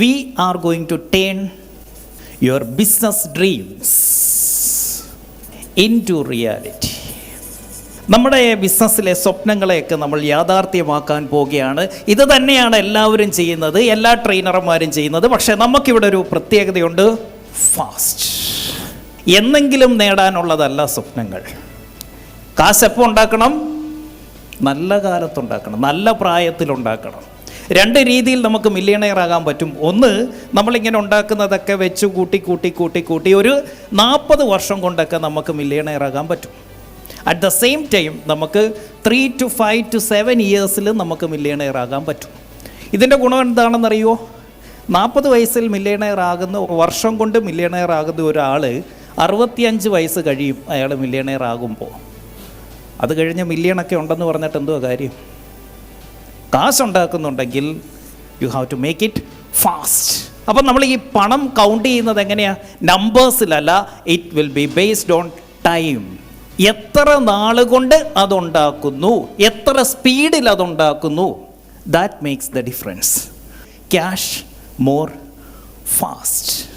we going to turn your business dreams into reality നമ്മുടെ ബിസിനസ്സിലെ സ്വപ്നങ്ങളെയൊക്കെ നമ്മൾ യാഥാർത്ഥ്യമാക്കാൻ പോവുകയാണ്. ഇത് തന്നെയാണ് എല്ലാവരും ചെയ്യുന്നത് എല്ലാ ട്രെയിനർമാരും ചെയ്യുന്നത്. പക്ഷേ നമുക്കിവിടെ ഒരു പ്രത്യേകതയുണ്ട്. ഫാസ്റ്റ് എന്നെങ്കിലും നേടാനുള്ളതല്ല സ്വപ്നങ്ങൾ. കാശെപ്പോൾ ഉണ്ടാക്കണം? നല്ല കാലത്തുണ്ടാക്കണം. നല്ല പ്രായത്തിലുണ്ടാക്കണം. രണ്ട് രീതിയിൽ നമുക്ക് മില്യണയർ ആകാൻ പറ്റും. ഒന്ന് നമ്മളിങ്ങനെ ഉണ്ടാക്കുന്നതൊക്കെ വെച്ച് കൂട്ടി കൂട്ടി കൂട്ടി കൂട്ടി ഒരു നാൽപ്പത് വർഷം കൊണ്ടൊക്കെ നമുക്ക് മില്യണയർ ആകാൻ പറ്റും. അറ്റ് ദ സെയിം ടൈം നമുക്ക് three to five to seven ഇയേഴ്സിൽ നമുക്ക് മില്യണയർ ആകാൻ പറ്റും. ഇതിന്റെ ഗുണം എന്താണെന്നറിയുമോ നാൽപ്പത് വയസ്സിൽ മില്യണയർ ആകുന്ന വർഷം കൊണ്ട് മില്യണയർ ആകുന്ന ഒരാൾ അറുപത്തിയഞ്ച് വയസ്സ് കഴിയും. അയാൾ മില്യണയർ ആകുമ്പോൾ അത് കഴിഞ്ഞ് മില്യണൊക്കെ ഉണ്ടെന്ന് പറഞ്ഞിട്ട് എന്തോ കാര്യം? കാശുണ്ടാക്കുന്നുണ്ടെങ്കിൽ you have to make it fast അപ്പം നമ്മൾ ഈ പണം കൗണ്ട് ചെയ്യുന്നത് എങ്ങനെയാണ് നമ്പേഴ്സിലല്ല it will be based on time എത്ര നാൾ കൊണ്ട് അതുണ്ടാക്കുന്നു? എത്ര സ്പീഡിൽ അതുണ്ടാക്കുന്നു? That makes the difference cash more fast